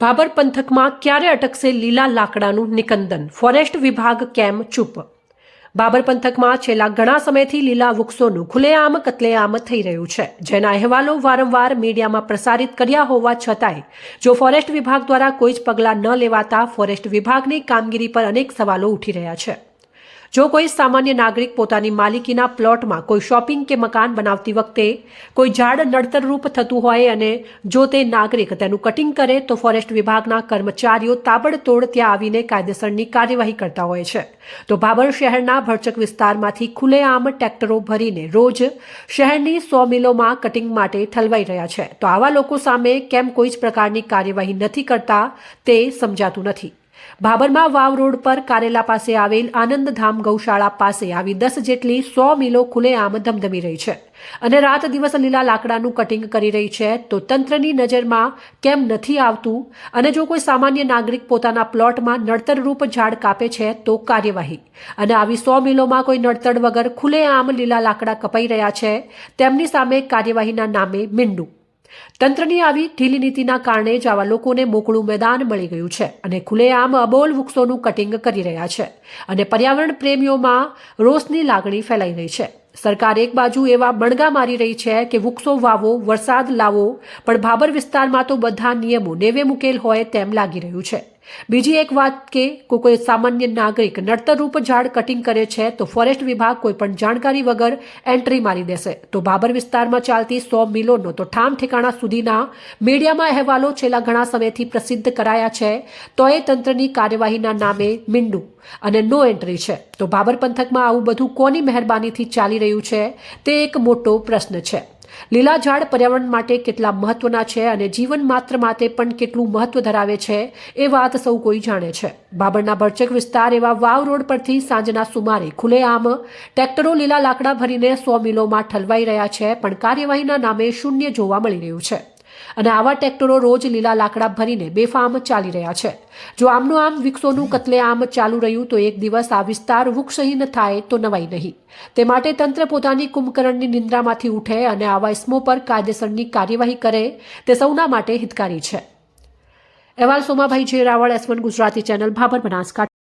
ભાબર પંથકમાં ક્યારે અટકશે લીલા લાકડાનું નિકંદન? ફોરેસ્ટ વિભાગ કેમ ચૂપ? બાબર પંથકમાં છેલ્લા ઘણા સમયથી લીલા વૃક્ષોનું ખુલ્લેઆમ કતલેઆમ થઈ રહ્યું છે. જેના અહેવાલો વારંવાર મીડિયામાં પ્રસારિત કર્યા હોવા છતાંય, જો ફોરેસ્ટ વિભાગ દ્વારા કોઈ જ પગલાં ન લેવાતા ફોરેસ્ટ વિભાગની કામગીરી પર અનેક સવાલો ઉઠી રહ્યા છે. જો કોઈ સામાન્ય નાગરિક પોતાની માલિકીના પ્લોટમાં કોઈ શોપિંગ કે મકાન બનાવતી વખતે કોઈ ઝાડ નડતરરૂપ થતું હોય અને જો તે નાગરિક તેનું કટિંગ કરે તો ફોરેસ્ટ વિભાગના કર્મચારીઓ તાબડતોડ ત્યાં આવીને કાયદેસરની કાર્યવાહી કરતા હોય છે. તો ભાબર શહેરના ભરચક વિસ્તારમાંથી ખુલ્લેઆમ ટ્રેક્ટરો ભરીને રોજ શહેરની સો મિલોમાં કટિંગ માટે ઠલવાઈ રહ્યા છે. તો આવા લોકો સામે કેમ કોઈ જ પ્રકારની કાર્યવાહી નથી કરતા તે સમજાતું નથી. ભાબરમાં વાવ રોડ પર કારેલા પાસે આવેલ આનંદધામ ગૌશાળા પાસે આવી દસ જેટલી સો મિલો ખુલ્લેઆમ ધમધમી રહી છે. અને રાત દિવસ લીલા લાકડાનું કટિંગ કરી રહી છે, તો તંત્રની નજરમાં કેમ નથી આવતું? અને જો કોઈ સામાન્ય નાગરિક પોતાના પ્લોટમાં નડતરરૂપ ઝાડ કાપે છે, તો કાર્યવાહી. અને આવી સો મિલોમાં કોઈ નડતર વગર ખુલ્લેઆમ લીલા લાકડા કપાઈ રહ્યા છે, તેમની સામે કાર્યવાહીના નામે મીંડું. તંત્રની આવી ઢીલી નીતિના કારણે જ આવા લોકોને મોકળું મેદાન મળી ગયું છે અને ખુલ્લેઆમ અબોલ વૃક્ષોનું કટિંગ કરી રહ્યા છે અને પર્યાવરણ પ્રેમીઓમાં રોષની લાગણી ફેલાઈ રહી છે. સરકાર એક બાજુ એવા બણગા મારી રહી છે કે વૃક્ષો વાવો, વરસાદ લાવો, પણ ભાબર વિસ્તારમાં તો બધા નિયમો નેવે મુકેલ હોય તેમ લાગી રહ્યું છે. બીજી એક વાત કે કોઈ સામાન્ય નાગરિક નડતરરૂપ ઝાડ કટિંગ કરે છે તો ફોરેસ્ટ વિભાગ કોઈ પણ જાણકારી વગર એન્ટ્રી મારી દેશે. તો બાબર વિસ્તારમાં ચાલતી સો મિલોનો તો ઠામ ઠેકાણા સુધીના મીડિયામાં અહેવાલો છેલ્લા ઘણા સમયથી પ્રસિદ્ધ કરાયા છે. તો એ તંત્રની કાર્યવાહીના નામે મીંડું અને નો એન્ટ્રી છે. તો બાબર પંથકમાં આવું બધું કોની મહેરબાનીથી ચાલી રહ્યું છે? તે એક મોટો પ્રશ્ન છે. લીલા ઝાડ પર્યાવરણ માટે કેટલા મહત્વના છે અને જીવન માત્ર માટે પણ કેટલું મહત્વ ધરાવે છે એ વાત સૌ કોઈ જાણે છે. બાબરના ભરચક વિસ્તાર એવા વાવ રોડ પરથી સાંજના સુમારે ખુલ્લેઆમ ટ્રેક્ટરો લીલા લાકડા ભરીને સો મિલોમાં ઠલવાઈ રહ્યા છે, પણ કાર્યવાહીના નામે શૂન્ય જોવા મળી રહ્યું છે. અને આવા ટ્રેક્ટરો રોજ લીલા લાકડા ભરીને બેફામ ચાલી રહ્યા છે. જો આમનું આમ વૃક્ષોનું કતલેઆમ ચાલુ રહ્યું તો એક દિવસ આ વિસ્તાર વૃક્ષહીન થાય તો નવાઈ નહીં. તે માટે તંત્ર પોતાની કુંભકરણની નિંદ્રામાંથી ઉઠે અને આવા ઇસમો પર કાયદેસરની કાર્યવાહી કરે તે સૌના માટે હિતકારી છે. અહેવાલ Somabhai J Raval S one Gujarati channel Bhabhar Banaskantha.